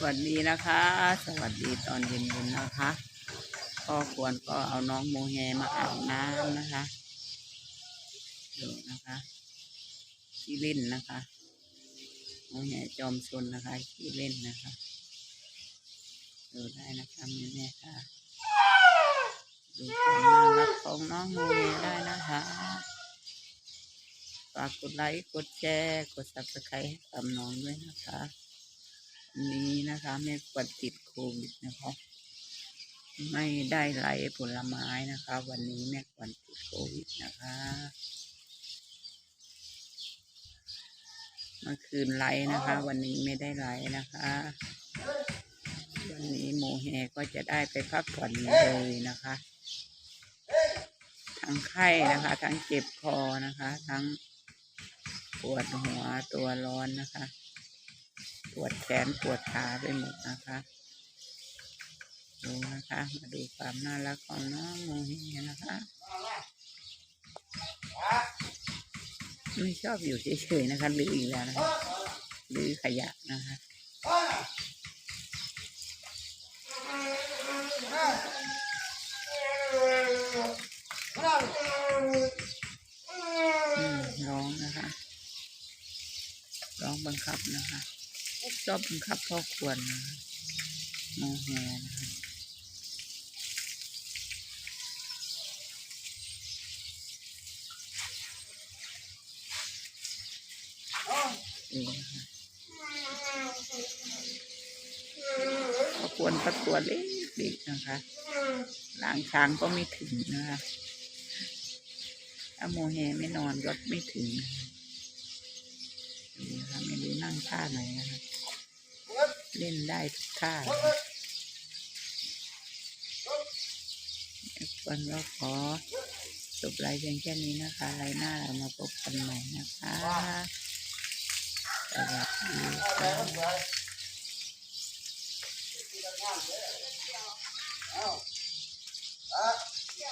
สวัสดีนะคะ สวัสดีตอนเย็นๆนะคะพ่อควรก็เอาน้องโมเฮมาอาบน้ำนะคะดูนะคะขี้เล่นนะคะโมเฮจอมซนนะคะขี้เล่นนะคะดูได้นะคะแม่แม่ค่ะดูความน่ารักของน้องโมเฮได้นะคะฝากกดไลค์กดแชร์กด subscribe ให้กับน้องด้วยนะคะ นนี้นะคะแม่กวดติดโควิดนะคะ ไม่ได้ไล่ผลไม้นะคะ วันนี้แม่กวนติดโควิดนะคะเมื่อคืนไล่นะคะ วันนี้ไม่ได้ไล่นะคะ วันนี้โมเฮก็จะได้ไปพักผ่อนเลยนะคะ ทั้งไข้นะคะ ทั้งเจ็บคอนะคะ ทั้งปวดหัวตัวร้อนนะคะ วดแขนปวดขาไปหมดนะคะ ดูนะคะ มาดูความน่ารักของน้องโมเฮนะคะไม่ชอบอยู่เฉยๆนะคะลืออีกแล้วนะคะลือขยะนะคะร้องนะคะ ร้องบังคับนะคะ ชอบบังคับพ่อควรนะโมเฮนะคะดูนะคะพอควรก็ตัวเล็กๆนะคะหลังช้างก็ไม่ถึงนะคะถ้าโมเฮไม่นอนก็ไม่ถึงนะคะดูนะคะไม่รู้นั่งท่าไหนนะคะ เล่นได้ทุกท่านะคะควรก็ขอจบไลฟ์เพียงแค่นี้นะคะไลฟ์หน้าเรามาพบกันใหม่นะคะสวัสดีค่ะ Ah.